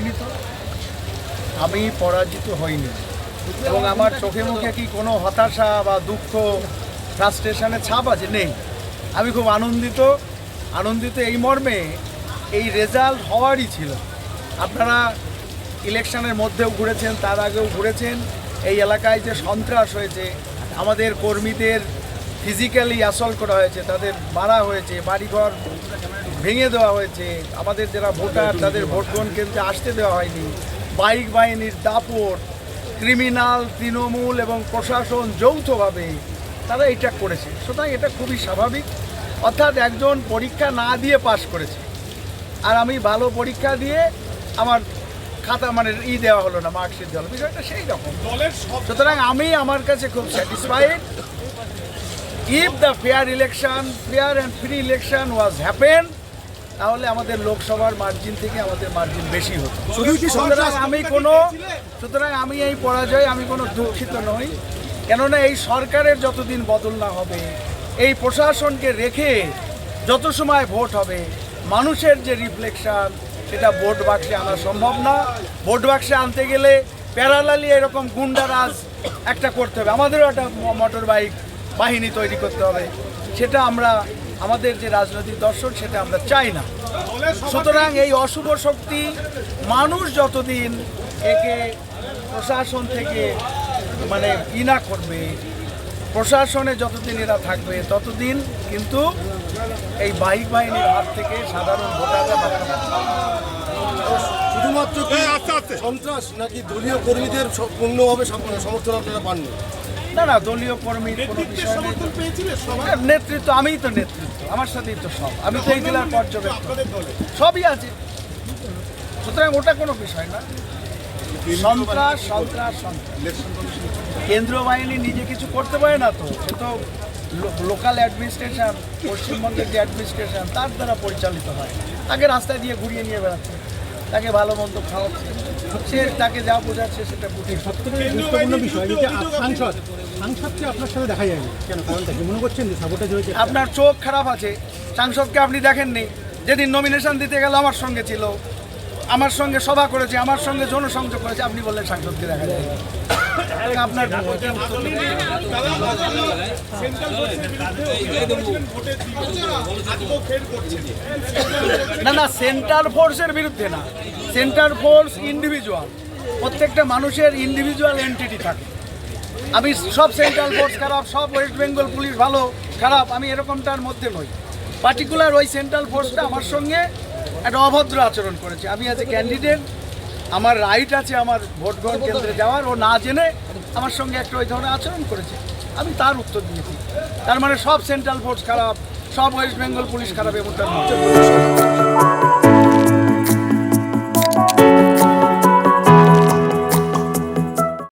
হয়নি তো আমি পরাজিত হইনি। এবং আমার চোখে মুখে কি কোনো হতাশা বা দুঃখ ফ্রাস্ট্রেশনের ছাপ আছে? নেই। আমি খুব আনন্দিত। আনন্দিত এই মর্মে এই রেজাল্ট হওয়ারই ছিল। আপনারা ইলেকশনের মধ্যেও ঘুরেছেন, তার আগেও ঘুরেছেন। এই এলাকায় যে সন্ত্রাস হয়েছে, আমাদের কর্মীদের ফিজিক্যালি অ্যাসল্ট করা হয়েছে, তাদের মারা হয়েছে, বাড়িঘর ভেঙে দেওয়া হয়েছে, আমাদের যারা ভোটার, তাদের ভোট গ্রহণ কেন্দ্রে আসতে দেওয়া হয়নি। বাইক বাহিনীর দাপট ক্রিমিনাল তৃণমূল এবং প্রশাসন যৌথভাবে তারা এটা করেছে। সুতরাং এটা খুবই স্বাভাবিক। অর্থাৎ একজন পরীক্ষা না দিয়ে পাশ করেছে। আর আমি ভালো পরীক্ষা দিয়ে আমার খাতা মানে ই দেওয়া হলো না মার্কশিট দেওয়া হলো। বিষয়টা সেই রকম। সুতরাং আমি আমার কাছে খুব satisfied if the fair election fair and free election was happen তাহলে আমাদের লোকসভার মার্জিন থেকে আমাদের মার্জিন বেশি হতো। সুতরাং আমি কোনো সুতরাং আমি এই পরাজয় আমি কোনো দুঃখিত নই। কেননা এই সরকারের যতদিন বদল না হবে এই প্রশাসনকে রেখে যত সময় ভোট হবে মানুষের যে রিফ্লেকশন সেটা ভোট বাক্সে আনা সম্ভব না। ভোট বাক্সে আনতে গেলে প্যারালালি এরকম গুন্ডারাজ একটা করতে হবে। আমাদেরও একটা মোটর বাইক বাহিনী তৈরি করতে হবে সেটা আমরা আমাদের যে রাজনৈতিক দর্শন সেটা আমরা চাই না সুতরাং এই অশুভ শক্তি মানুষ যতদিন একে প্রশাসন থেকে মানে না করবে প্রশাসনে যতদিন এরা থাকবে ততদিন কিন্তু এই বাইক বাহিনীর হাত থেকে সাধারণ ভোটাররা। শুধুমাত্র। সন্ত্রাস নাকি দলীয় কর্মীদের পূর্ণভাবে সম- সমর্থন আপনারা পাননি না না দলীয় নেই। হ্যাঁ, নেতৃত্ব আমিই তো নেতৃত্ব আমার সাথেই তো সব। আমি তো এই জেলার পর্যবেক্ষক। সবই আছে। সুতরাং ওটা কোনো বিষয় না। সন্ত্রাস সন্ত্রাস সন্ত্রাস। কেন্দ্রীয় বাহিনী নিজে কিছু করতে পারে না তো। সে তো লোকাল অ্যাডমিনিস্ট্রেশন পশ্চিমবঙ্গের যে অ্যাডমিনিস্ট্রেশন তার দ্বারা পরিচালিত হয়। তাকে রাস্তায় দিয়ে ঘুরিয়ে নিয়ে বেড়াচ্ছে। তাকে ভালো মন্দ খাওয়াচ্ছে। সে তাকে যা বোঝাচ্ছে সেটা বুঝে সবথেকে গুরুত্বপূর্ণ বিষয় যে সাংসদ সাংসদকে আপনার সাথে দেখা যায়নি? কেন? কারণটা কি মনে করছেন যে সাবোটাজ হয়েছে? আপনার চোখ খারাপ আছে। সাংসদকে আপনি দেখেননি? যেদিন নমিনেশন দিতে গেল আমার সঙ্গে ছিল। আমার সঙ্গে সভা করেছে আমার সঙ্গে জনসংযোগ করেছে আপনি বললেন সাংসদকে দেখা যায় না না সেন্ট্রাল ফোর্সের বিরুদ্ধে না। সেন্ট্রাল ফোর্স ইন্ডিভিজুয়াল প্রত্যেকটা মানুষের ইন্ডিভিজুয়াল এন্টিটি থাকে। আমি সব সেন্ট্রাল ফোর্স খারাপ, সব ওয়েস্ট বেঙ্গল পুলিশ ভালো, খারাপ, আমি এরকমটার মধ্যে নই। পার্টিকুলার ওই সেন্ট্রাল ফোর্সটা আমার সঙ্গে একটা অভদ্র আচরণ করেছে। আমি আজ ক্যান্ডিডেট আমার রাইট আছে আমার ভোট গ্রহণ কেন্দ্রে যাওয়ার ও না জেনে আমার সঙ্গে একটা ওই ধরনের আচরণ করেছে আমি তার উত্তর দিয়েছি তার মানে সব সেন্ট্রাল ফোর্স খারাপ সব ওয়েস্ট বেঙ্গল পুলিশ খারাপ এমনটা।